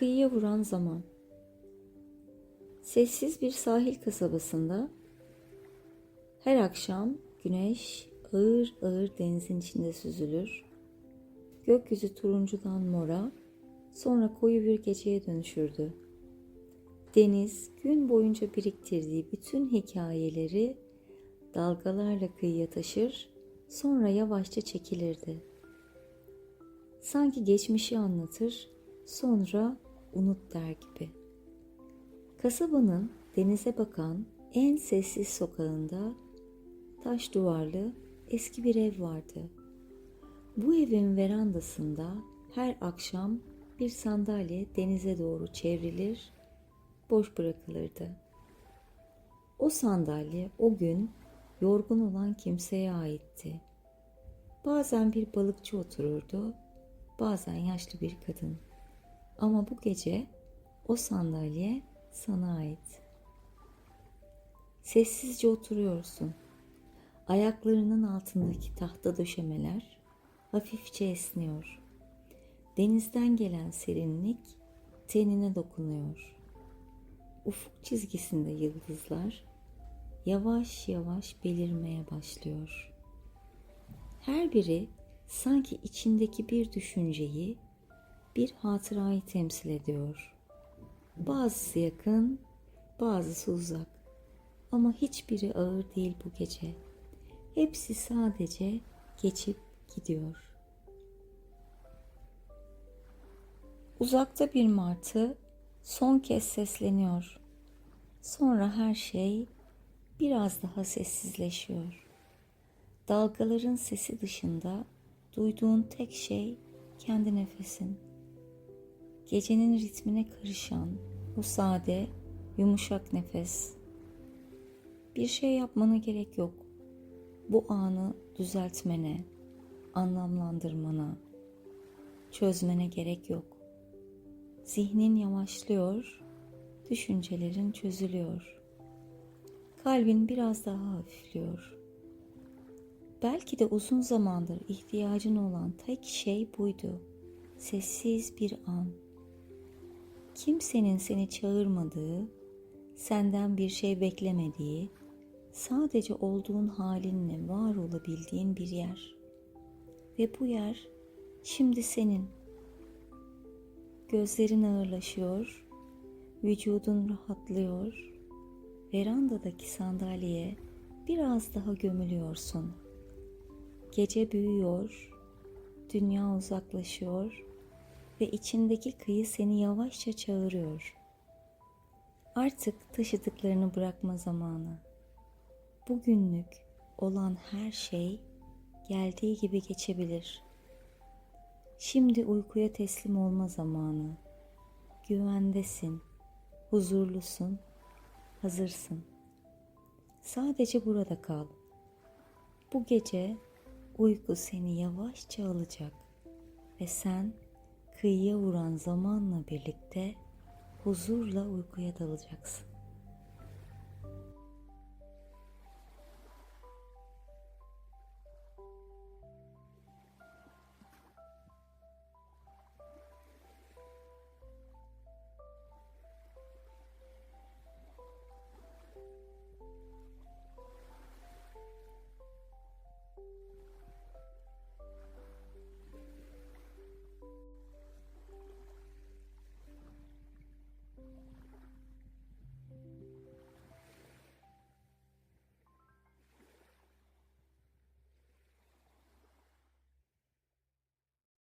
Kıyıya vuran zaman. Sessiz bir sahil kasabasında her akşam güneş ağır ağır denizin içinde süzülür. Gökyüzü turuncudan mora, sonra koyu bir geceye dönüşürdü. Deniz gün boyunca biriktirdiği bütün hikayeleri dalgalarla kıyıya taşır, sonra yavaşça çekilirdi. Sanki geçmişi anlatır, sonra unut der gibi. Kasabanın denize bakan en sessiz sokağında taş duvarlı eski bir ev vardı. Bu evin verandasında her akşam bir sandalye denize doğru çevrilir, boş bırakılırdı. O sandalye o gün yorgun olan kimseye aitti. Bazen bir balıkçı otururdu, bazen yaşlı bir kadın. Ama bu gece o sandalye sana ait. Sessizce oturuyorsun. Ayaklarının altındaki tahta döşemeler hafifçe esniyor. Denizden gelen serinlik tenine dokunuyor. Ufuk çizgisinde yıldızlar yavaş yavaş belirmeye başlıyor. Her biri sanki içindeki bir düşünceyi, bir hatırayı temsil ediyor. Bazısı yakın, bazısı uzak. Ama hiçbiri ağır değil bu gece. Hepsi sadece geçip gidiyor. Uzakta bir martı son kez sesleniyor. Sonra her şey biraz daha sessizleşiyor. Dalgaların sesi dışında duyduğun tek şey kendi nefesin. Gecenin ritmine karışan o sade, yumuşak nefes. Bir şey yapmana gerek yok. Bu anı düzeltmene, anlamlandırmana, çözmene gerek yok. Zihnin yavaşlıyor, düşüncelerin çözülüyor. Kalbin biraz daha hafifliyor. Belki de uzun zamandır ihtiyacın olan tek şey buydu. Sessiz bir an. Kimsenin seni çağırmadığı, senden bir şey beklemediği, sadece olduğun halinle var olabildiğin bir yer. Ve bu yer şimdi senin. Gözlerin ağırlaşıyor, vücudun rahatlıyor. Verandadaki sandalyeye biraz daha gömülüyorsun. Gece büyüyor, dünya uzaklaşıyor ve içindeki kıyı seni yavaşça çağırıyor. Artık taşıdıklarını bırakma zamanı. Bugünlük olan her şey geldiği gibi geçebilir. Şimdi uykuya teslim olma zamanı. Güvendesin, huzurlusun, hazırsın. Sadece burada kal. Bu gece uyku seni yavaşça alacak ve sen kıyıya vuran zamanla birlikte huzurla uykuya dalacaksın.